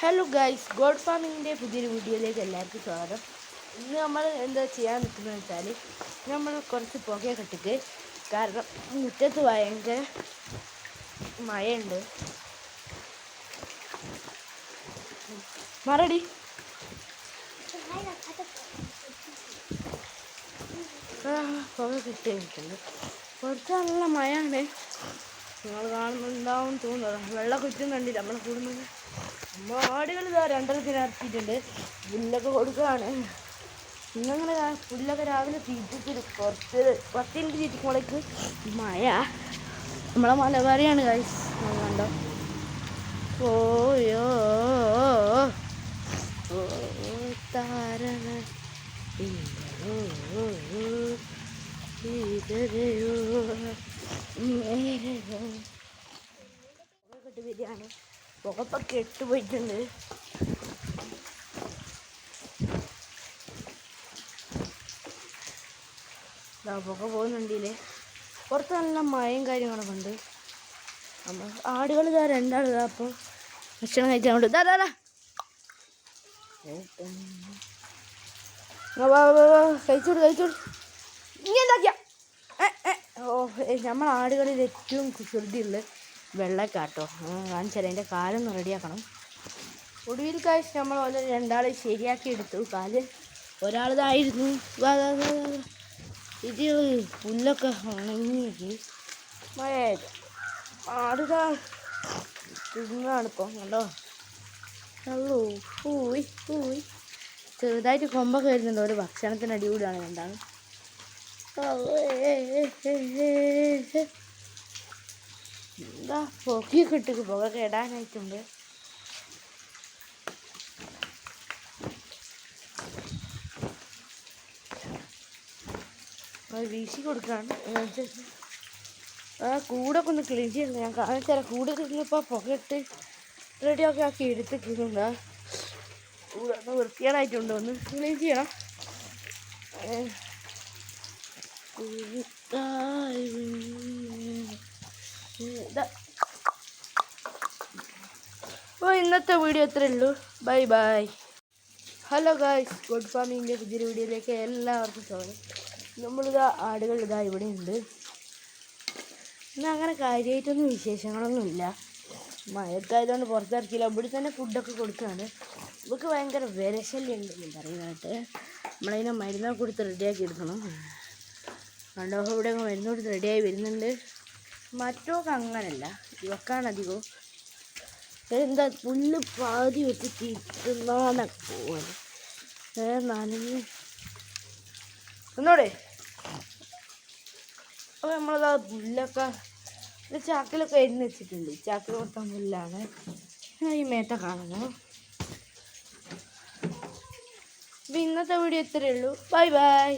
Hello guys God ഫാമിങ്ങിന്റെ പുതിയൊരു വീഡിയോയിലേക്ക് എല്ലാവർക്കും സ്വാഗതം. ഇന്ന് നമ്മൾ എന്താ ചെയ്യാൻ നിൽക്കുന്നത് വെച്ചാൽ നമ്മൾ കുറച്ച് പുകയൊക്കെ കെട്ടിക്ക് കാരണം മുറ്റത്ത് ഭയങ്കര മഴയുണ്ട്. മറടി. പുക കിട്ടി നിൽക്കുന്നു കുറച്ച് നല്ല മഴയാണ്. നിങ്ങൾ കാണുന്നുണ്ടാവും തോന്നുന്നു. വെള്ളം കുറ്റും കണ്ടില്ല. നമ്മളെ കൂടുന്നത് നമ്മൾ ആടുകൾ ഇതാ രണ്ടെണ്ണത്തിന് ഇറക്കിയിട്ടുണ്ട്. പുല്ലൊക്കെ കൊടുക്കുകയാണ്. ഇന്നങ്ങനെ പുല്ലൊക്കെ രാവിലെ തീറ്റിച്ചിട്ട് കുറച്ച് പത്ത് മിനിറ്റ് തീറ്റിക്കുമ്പോഴേക്ക് മഴ. നമ്മളെ മലബാറിയാണ് കാഴ്ച കണ്ടോ? ഓയോ. താരണ ഇതരയോ പുകക്കെട്ട് വരികയാണ് ഇട്ട് പോയിട്ടുണ്ട്. പുക പോകുന്നുണ്ടില്ലേ പുറത്ത് നല്ല മഴയും കാര്യങ്ങളൊക്കെ ഉണ്ട്. നമ്മൾ ആടുകൾ ഇതാ രണ്ടാൾ ഇതാ അപ്പോൾ ഭക്ഷണം വാ, കഴിച്ചോട് കഴിച്ചോട് ഇനി ഓ നമ്മൾ ആടുകളിൽ ഏറ്റവും കുസൃതിയുള്ള വെള്ളക്കാട്ടോ. കാണിച്ചാൽ അതിന്റെ കാലൊന്ന് റെഡിയാക്കണം ഒടുവിൽ കാഴ്ച നമ്മൾ ഓരോ രണ്ടാളെ ശരിയാക്കി എടുത്തു. കാൽ ഒരാളിതായിരുന്നു. ഇത് പുല്ലൊക്കെ ഉണങ്ങി. മഴയത് ആടുതാ. തിന്നാണിപ്പോൾ കണ്ടോ? അല്ലോ പൂയി പൂയി ചെറുതായിട്ട് കൊമ്പൊക്കെ വരുന്നുണ്ട്. ഒരു ഭക്ഷണത്തിന് അടിപൊളിയാണ് രണ്ടാണ് എന്താ പൊക്കിയൊക്കെ ഇട്ടു പുക കേടാനായിട്ടുണ്ട്. വീശി കൊടുക്കാണ്. ആ കൂടൊക്കെ ഒന്ന് ക്ലീൻ ചെയ്യണം. ഞാൻ കാണിച്ചു തരാം കൂടെ ഇരുന്നപ്പോൾ പുകയിട്ട് റെഡിയൊക്കെ ആക്കി എടുത്തിട്ടുണ്ട് കൂടെ ഒന്ന് വൃത്തികേടായിട്ടുണ്ട്. ഒന്ന് ക്ലീൻ ചെയ്യണം. അപ്പോൾ ഇന്നത്തെ വീഡിയോ ഇത്രയേ ഉള്ളൂ. Bye bye. Hello guys good ഫാമിന്റെ പുതിയൊരു വീഡിയോയിലേക്ക് എല്ലാവർക്കും സ്വാഗതം. നമ്മളിതാ ആടുകൾ ഇതാ ഇവിടെ ഉണ്ട്. അങ്ങനെ കാര്യമായിട്ടൊന്നും വിശേഷങ്ങളൊന്നുമില്ല. മഴക്കായതുകൊണ്ട് പുറത്തിറക്കിയില്ല. ഇവിടെ തന്നെ ഫുഡൊക്കെ കൊടുക്കുകയാണ് ഇവർക്ക് ഭയങ്കര വിരശല്യം ഉണ്ടെന്ന് പറയുന്നതായിട്ട്. നമ്മളതിനെ മരുന്നൊക്കെ കൊടുത്ത് റെഡിയാക്കി എടുക്കണം. കണ്ടോ? ഇവിടെ മരുന്ന് കൊടുത്ത് റെഡിയായി വരുന്നുണ്ട്. മറ്റൊക്കെ അങ്ങനല്ല. ഇവക്കാണ് അധികവും എന്താ പുല്ല് പാതി വെച്ച് പോലെ ഏ നനഞ്ഞ്. ഒന്നോടെ. അപ്പോൾ നമ്മളതാ പുല്ലൊക്കെ ചാക്കിലൊക്കെ എരിഞ്ഞ് വെച്ചിട്ടുണ്ട്. ചാക്കിൽ മൊത്തം പുല്ലാണ്. ഈ മേത്ത കാണുന്നു. അപ്പോൾ ഇന്നത്തെ വീഡിയോ ഇത്രയേ ഉള്ളൂ. Bye bye.